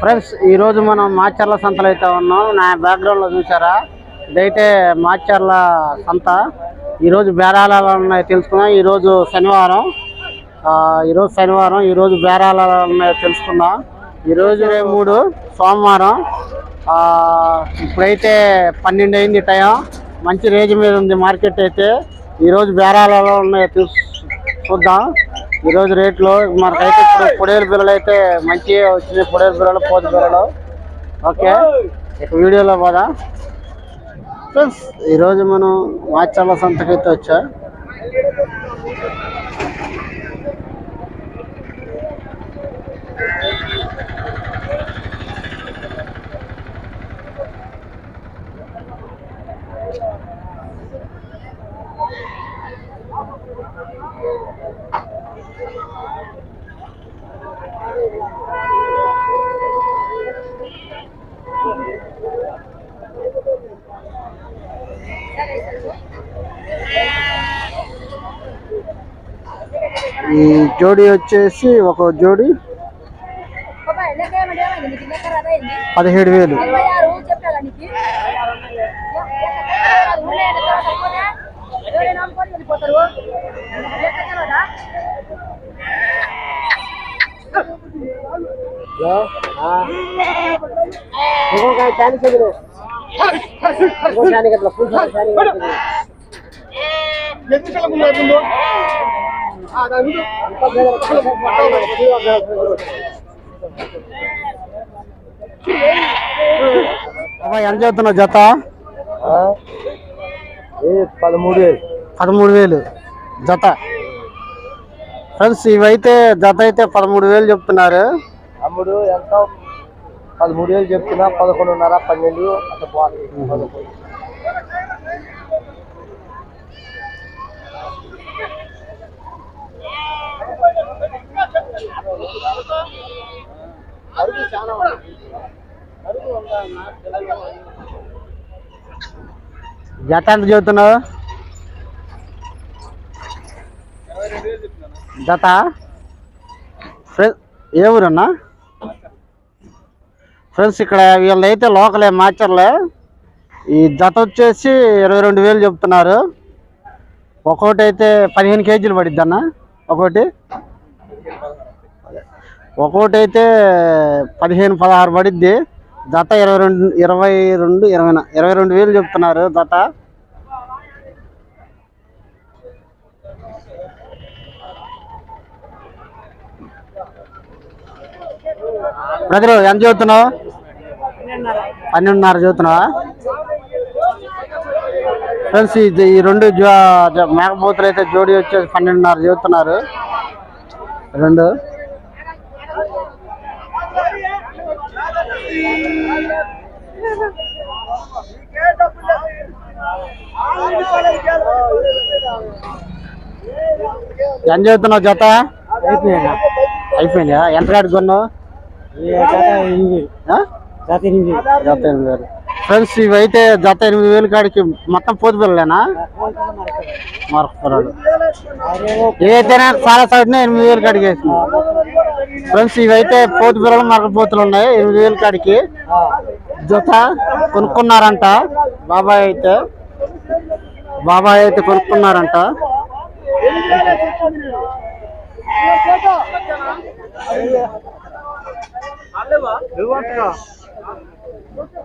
Friends ఈరోజు మనం మాచర్ల సంతలో అయితే ఉన్నాం. నా బ్యాక్గ్రౌండ్లో చూసారా ఇదైతే మాచర్ల సంత. ఈరోజు బేరాలలో ఉన్నాయి ఉన్నాయో తెలుసుకుందాం ఈరోజు శనివారం. ఈరోజు శనివారం ఈరోజు బేరాలలో ఉన్నాయో తెలుసుకుందాం. ఈరోజు మూడు సోమవారం. ఇప్పుడైతే పన్నెండు అయింది టైం. మంచి రేంజ్ మీద ఉంది మార్కెట్ అయితే. ఈరోజు బేరాలలో ఉన్నాయి ఉన్నాయో తెలుసు చూద్దాం. ఈరోజు రేట్లు మనకైతే ఇప్పుడు పొడేలు బిల్లలు అయితే మంచిగా వచ్చినాయి. పొడేలు బిల్లలు పోతు బిల్లలు ఓకే. ఇక వీడియోలో పోదా. ఫ్రెండ్స్ ఈరోజు మనం మాచర్ల సంతకైతే వచ్చా. ఈ జోడి వచ్చేసి ఒక జోడి పదిహేడు వేలు ఎంత చెప్తున్నావు జత? పదమూడు వేలు. పదమూడు వేలు. జత. ఫ్రెండ్స్ ఇవైతే జత అయితే పదమూడు వేలు చెప్తున్నారు. అమ్ముడు ఎంత పదమూడు వేలు చెప్తున్నా పదకొండున్నర పన్నెండు అట్లా పోతుంది జత ఎంత చెబుతున్నావు? జత ఏ ఊరన్నా? ఫ్రెండ్స్ ఇక్కడ వీళ్ళైతే లోకలే మాచర్లే ఈ జత వచ్చేసి ఇరవై రెండు వేలు చెప్తున్నారు. ఒక్కొక్కటి అయితే పదిహేను కేజీలు పడిద్ది అన్న ఒకటి. ఒక్కొక్కటి అయితే పదిహేను పదహారు పడిద్ది. జత ఇరవై రెండు ఇరవై రెండు ఇరవై ఇరవై రెండు వేలు చెప్తున్నారు జత. బ్రదరు ఎంత చదువుతున్నావు పన్నెండున్నర చదువుతున్నావా? ఫ్రెండ్స్ ఇది ఈ రెండు మేకపోతులు అయితే జోడి వచ్చేసి పన్నెండున్నర చదువుతున్నారు. రెండు. ఎంత చదువుతున్నావు జత? అయిపోయిందా ఎంత కాడికి కొన్నావు? ఆ? జత ఎనిమిది వేలు. ఫ్రెండ్స్ ఇవైతే జత ఎనిమిది వేలు కాడికి మొత్తం పోతు పిల్లలేనా? మరొకరాడు ఏదైతేనే చాలా సైడ్నే ఎనిమిది వేలు కాడికి వేసిన ఫ్రెండ్స్ ఇవైతే పోతు పిల్లలు మరొక పోతులు ఉన్నాయి. ఎనిమిది వేలు కాడికి. జత కొనుక్కున్నారంట. బాబాయ్ అయితే. బాబాయ్ అయితే కొనుక్కున్నారంట.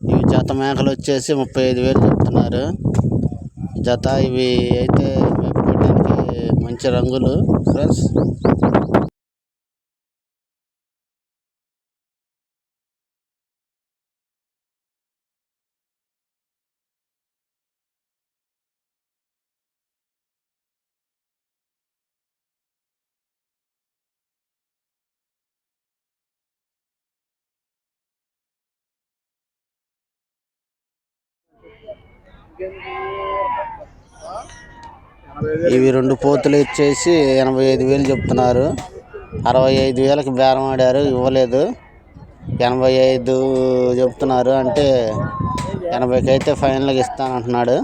ఇవి జత మేకలు వచ్చేసి ముప్పై ఐదు వేలు చెప్తున్నారు. జత ఇవి అయితే మేపుకోవడానికి మంచి రంగులు. ఫ్రెండ్స్ ఇవి రెండు పోతులు ఇచ్చేసి ఎనభై ఐదు వేలు చెప్తున్నారు. అరవై ఐదు వేలకు బేరం ఆడారు ఇవ్వలేదు. ఎనభై ఐదు చెప్తున్నారు అంటే ఎనభైకి అయితే ఫైనల్గా ఇస్తానంటున్నాడు